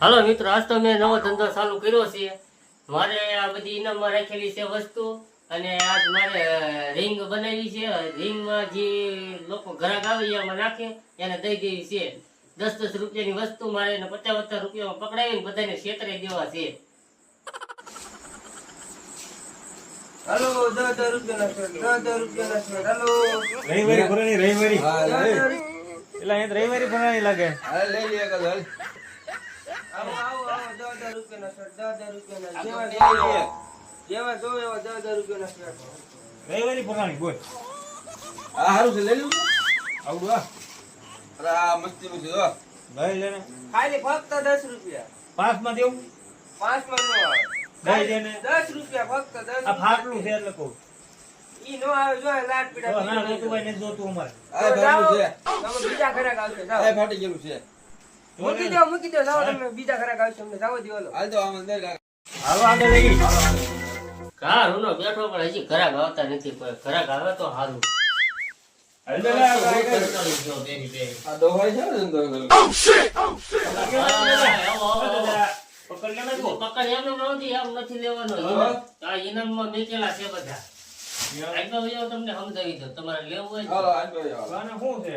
હાલો મિત્રો, આજ તો મેં નવો ધંધો ચાલુ કર્યો છે. મારે આ બધી ઇનામમાં રાખેલી છે વસ્તુ અને આજ મારે રિંગ બનાવી છે. રિંગમાં જે લોકો ઘરાક આવે એમાં નાખે, એને દઈ દેવી છે. દસ દસ રૂપિયાની વસ્તુ મારે એને પચાસ પચાસ રૂપિયામાં પકડાવીને બધાને છેતરે દેવા છે. હાલો દસ દસ રવિવારી ભરાણી રવિવારી. એટલે અહીં રવિવારી ભરાણી લાગે. લઈ લે કદ હાલ. આવો આવો આવો દસ હજાર રૂપિયાના શર્ટ દસ હજાર રૂપિયાના જેવા જોઈએ. જેવા જો એવા દસ હજાર રૂપિયાના શર્ટ રવિવારી ભરાણી બોલ. આ હારું છે લઈ લઉં આવડું હા. અરે આ મસ્તી નું છે જો. લઈ લે ખાલી ફક્ત દસ રૂપિયા. પાંચમાં દેવું? પાંચમાં નો આવે. દઈ દે ને રૂપિયા ફક્ત દસ આ ફાટલું છે એટલે કહું. ઈ નો આવે જો લાટ પીડા ના જોતું હોય ને જોતું અમારે. આ ફાટલું છે. તમે બીજા ઘરાક આવશે આ જાઓ. ફાટી ગયેલું છે. મૂકી દો મૂકી દો જાઓ તમે બીજા ઘરાક આવશે અમને જાઓ દો હાલ તો આમ અંદર હાલો આગળ લઈ ઘા રૂનો બેઠો પણ હજી ઘરાક આવતા નથી કોઈ ઘરાક આવે તો સારું. આ છે ને. પકડ લે પકડ એમ એમ નથી એમ નથી લેવાનો આ ઇનામમાં મેકેલા છે બધા. આગળ વયો તમને સમજાવી દઉં. તમારે લેવું હોય હાલો તો આજ ભાઈ હાલો. આને શું છે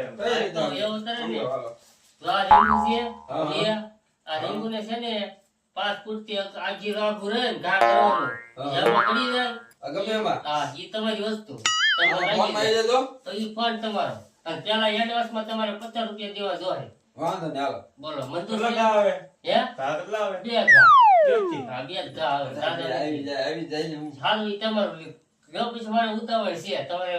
તો એવું કરે ને. હાલો. આ છે આ રીંગુને છે ને પાંચ ફૂટથી આજી રાખવું રહે ને ઘા કરવાનું. હા. પડી જાય ગમે એમાં. હા ઈ તમારી વસ્તુ. આ તમારે ફોનમાં આવી આવી તો ઈ તમારો. અને પેલા એડવાન્સમાં તમારે પચાસ રૂપિયા દેવા જોઈએ. વાંધો નહીં હાલો. બોલો મંજૂર આવે? હે? બે ઘા બેથી. ઘા આવી જાય આવી જાય હું. હાલ તમારું ઉતાવળ છે? તમારે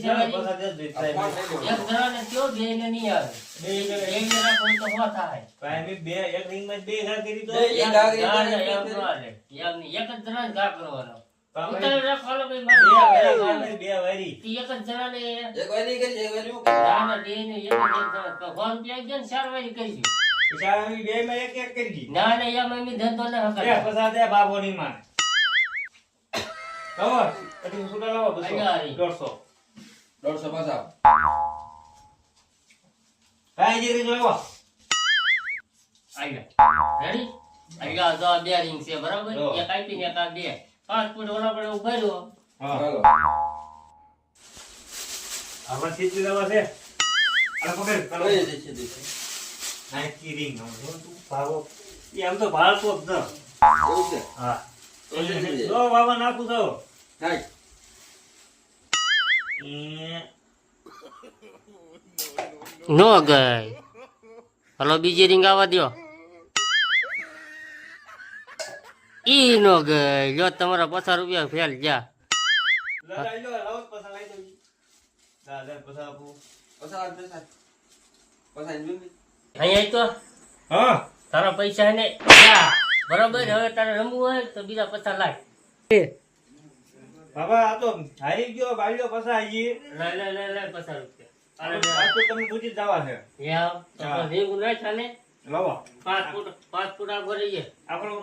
છે. એક જણાને કયો બે ને નહીં આવે. બે જણા. ને રાખો તો શું થાય. ભાઈ, બે એક રિંગમાં જ બે ઘા કરી તો એક ઘા એક જ જણાને ઘા કરવાનો. ઉતાવળ ભાઈ મારે બે વારી. એક જ જણાને એક વાર કરી એક વાર હું કરી. ઘા બે ને એક જ જણા. તો ફોન પે આવી જાય ને ચાર વારી કરીશું. પછી બે માં એક એક કરી દી. ના ના યા મમ્મી ધંધો ન બે હકાય. પસા દે બાબોની માં લાવો પછી સુડા લાવો બસો અગિયારી. દોઢસો. દોઢસો પાછા. કાંઈ જે રીત લાવો. આયા Ready? આવ્યા તો બે ring છે બરાબર? જો. એક આપી ને એક બે. પાંચ ફૂટ ઓલા પડે ઊભા રહ્યો. હા. હાલો આમાં સીધી દવા છે. અરે પકડ. ચાલો કઈ દેશે દેશે નાખી ring આમ જો તું ભાવો. એ આમ તો ભાળતો જ ન. એવું છે? હા. તો દેશે દે. જો બાબા નાખું છો નાખ. નો ગઈ. હલો બીજી રિંગ આવવા દો ઈ નો ગઈ. જો તમારા પચાસ રૂપિયા ફેલ જા લઈ લો લાવો અહીંયા તો. હા. તારા પૈસા ને બરાબર? હવે તારે રમવું હોય તો બીજા પચાસ લાખ બાબા આ તો હારી ગયો બાળ્યો પસાર આવી લે લે લે લે પસાર અરે આ તો તમને પૂછી જવા છે. યા તો રિંગ ના ચાલે. લાવો. પાંચ ફૂટ પાંચ ફૂટ આ ભરી જાય. આપણો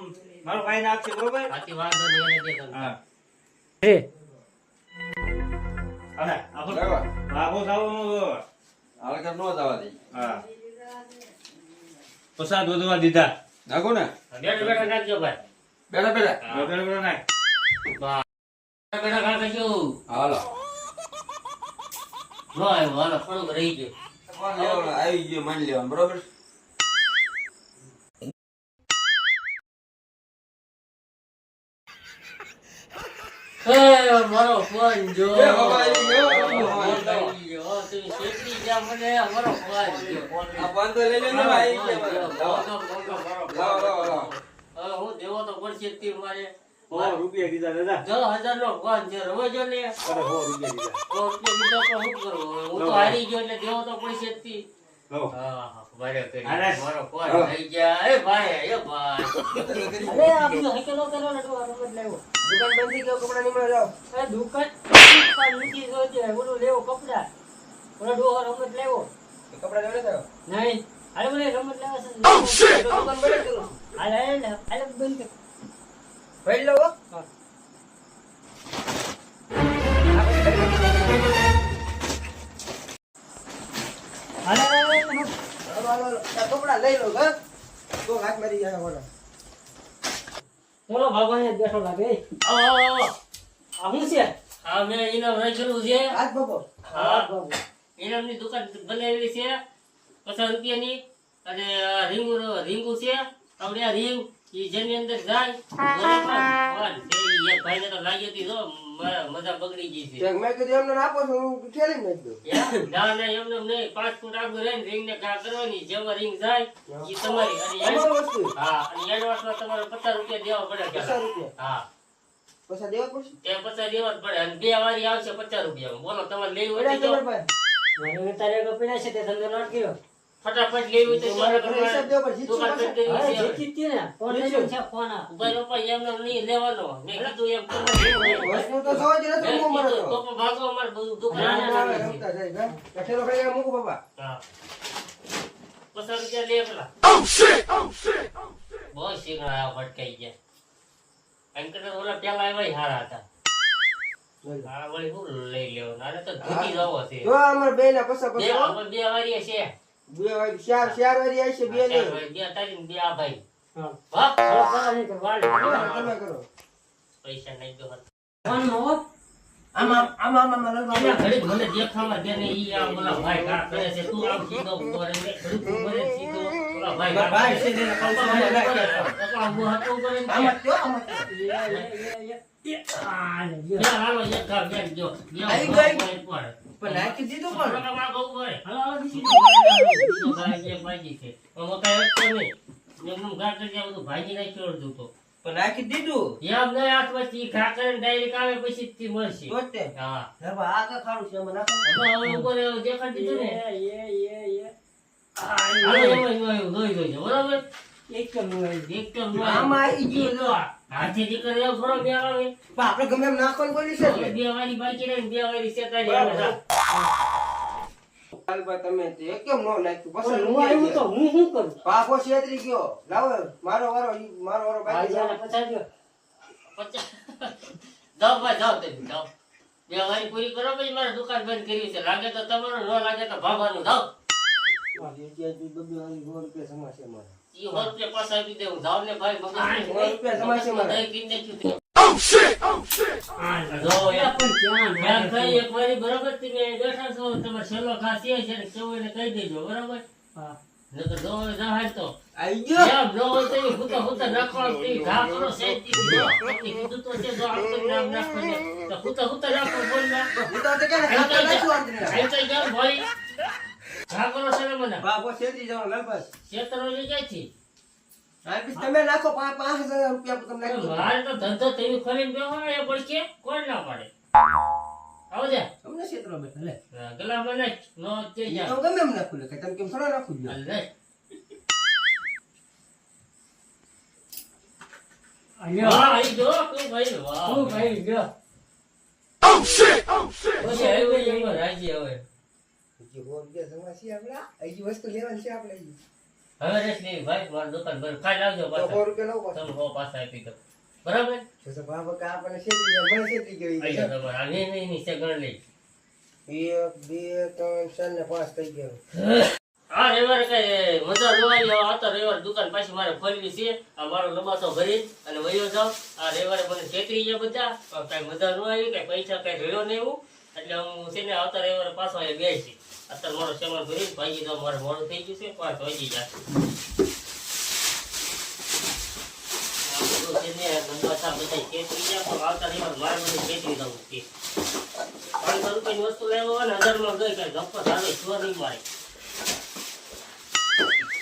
મારો ભાઈ નાખશે બરોબર? બાકી વાંધો નહીં એને દે તમે હા. એ. અરે આપણો બાબો સાવો હાલ કર નો જવા દે. હા. પસા વધવા દીધા. નાખો ને. બેઠા બેઠા નાખજો ભાઈ. બેઠા બેઠા. બેઠા બેઠા નાખ. બેઠા બેઠા કરજો હાલો. નો આવ્યો હાલો થોડુંક રહી ગયો. આવી ગયો માની લેવાનું બરોબર? મારો ફોન જો. દેવો તો પડશે મારે? સો રૂપિયા દીધા દાદા. દસ હજાર નો ફોન છે. રવો ને. સો રૂપિયા દીધા સો રૂપિયા દીધા તો શું કરવું હું તો હારી ગયો એટલે દેવો તો પડશે જ તે. લો. હા, મારે કરી. અરે. મારો ફોન થઈ ગયા. એ ભાઈ એ ભાઈ. અરે આ બધું હકેલો કરો ને તો આ રમત લેવો દુકાન બંધ થઈ ગયો કપડા. મને ડોહો રમત લેવો. કપડા રમત લેવા છે ઓ શિટ oh, oh, હા. કપડા લઈ લો ઘર હાથ મારી જાય બોલો બોલો ભગવાન બેઠો લાગે. આ હું છે? હા મેં એને રાખેલું છે. હાથ બાપો હાથ બાપો ઇનામની દુકાન બનાવેલી છે પચાસ રૂપિયાની. અને રીંગ રીંગુ છે આપણે આ રીંગ એ જેની અંદર જાય ભાઈને તો લાગી હતી જો મજા બગડી ગઈ છે. મેં કીધું એમને આપો છો હું ઠેલી નાખી દઉં. ના ના એમને નહીં પાંચ ફૂટ આગળ રહીને રીંગને ઘા કરવાની જેમાં રીંગ જાય એ તમારી અને હા અને એડવાન્સમાં તમારે પચાસ રૂપિયા દેવા પડે પચાસ રૂપિયા. હા. પૈસા દેવા પડશે? પચાસ દેવા પડે અને બે વારી આવશે પચાસ રૂપિયા બોલો તમારે લેવું હોય મને તારે છે તે ધંધો કર્યો ફટાફટ લેવી તો. જીતી ને ફોન છે ફોન આ. નહીં લેવાનો મેં કીધું એમ તો વસ્તુ તો મેં તો. ભાગો બધું દુકાન. રમતા જાય. ખાઈ ગયા મૂકો બાબા. હા પચાસ રૂપિયા લે પેલા બહુ શીખણા આયા ભટકાઈ ગયા એમ ઓલા પેલા એવા હારા હતા હા વળી હું લઈ લેવાનું? આને તો ધૂકી જવો છે. જો અમારે બે ના પૈસા બે પૈસા બે વારીએ છે. બે વાળી ચાર ચાર વાળી આવી છે બે ચાર બે તારી બે આ ભાઈ. હા. વાહ હવે પગાર વાળ. કરો. પૈસા નહીં દો. આમાં આમાં આમાં મને દેખાવા દે ને ઈ આ ઓલા ભાઈ ઘા કરે છે. તું આમ સીધો ઊભો ને ઘડીક ઊભો સીધો. ઓલા ભાઈ છે ને, પપ્પા ભાઈ ઊભો છે ને. રહે. પપ્પા ઊભો હતો ઊભો રહે ને આમાં આમાં જો દીધું આમાં નાખી એમ નહીં હાથમાંથી પછી ઘા કરીને direct આવે પછી તી મળશે. હા. હવે આ ખારું છે નાખો હવે ઊભો દેખાડી દીધું ને. ગયું હું શું કરું પાકો છેતરી ગયો મારો વારો મારો વારો બાકી ભાઈ છે. પચાસ દ્યો. પચાસ જાઓ ભાઈ તમે જાઓ બે પૂરી કરો પછી મારે દુકાન બંધ કરી છે લાગે તો તમારું ન લાગે તો ભાગવાનું જાઓ કહી દેજો બરાબર? નકર જો હોય તો આઈ ગયો. એમ ન હોય તો હુતા હુતા નાખવાનું તે ઘા કરો શાંતિથી જો. કીધું તો છે જો આમ કરીને આમ તો હુતા હુતા નાખો બોલ ના. હું તો તે કહે ને, આમ ખાતા કઈ નાખ્યું આંતરે. આમ કઈ જાઓ ભાઈ. ઘા કરો મને. પાકો છેતરી જવાનો લાલ બસ. લઈ જાય છે. તમે નાખો પાંચ પાંચ હજાર રૂપિયા તમે મારે તો ધંધો તમે ખોલીને બેહો ને એ પડશે. કોણ ના પાડે? આવજે તમને છેતરો બેઠા લે. ગલા મને નો તે જા. હું ગમે એમ નાખું લે તમે કેમ થોડા નાખું. આ આઈ જો તું ભાઈ? વાહ. શું ભાઈ લ્યો. પછી આવ્યો એમાં રાજી હવે. હજી સો રૂપિયા જમા છે હજી વસ્તુ લેવાની છે આપણે હજી. હવે રેસ ભાઈ મારી દુકાન બંધ ખાઈ લાવજો તો સો રૂપિયા લાવો પાછા. હો પાછા આપી દો બરાબર? જો તો બાબા કા આપણને છેતરી મને છેતરી ગયો ઈ. આઈ તમારે. આ નહીં નહીં નહીં ગણ લઈ એક બે ત્રણ ચાર ને પાંચ થઈ ગયા. આ રવિવારે કઈ મજા ન આવી હવે આ તો રવિવારે દુકાન પાછી મારે ખોલવી છે. આ મારો લબાસો ભરી અને વયો જાવ આ રવિવારે મને છેતરી ગયા બધા. કઈ મજા ન આવી કઈ પૈસા કઈ રહ્યો નહીં એવું. એટલે હું છે ને આવતા રવિવારે પાછો અહીંયા બેસી. અત્યારે મારો સામાન ભરી ભાઈ જાવ મારે મોડું થઈ ગયું છે, પાંચ વાગી જશે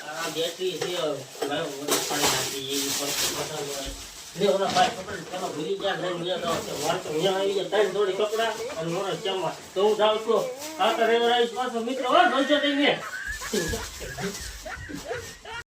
તો બેટરી છે લે ભાઈ કપડા પેલો ભૂલી ગયા લઈને છે વાર તો અહીંયા આવી ગયા, ત્રણ જોડી કપડા અને મોરો ચામા તો હું જાઉં છું. તો રેવર આવીશ પાછો, મિત્રો, હો જોઈજો તમે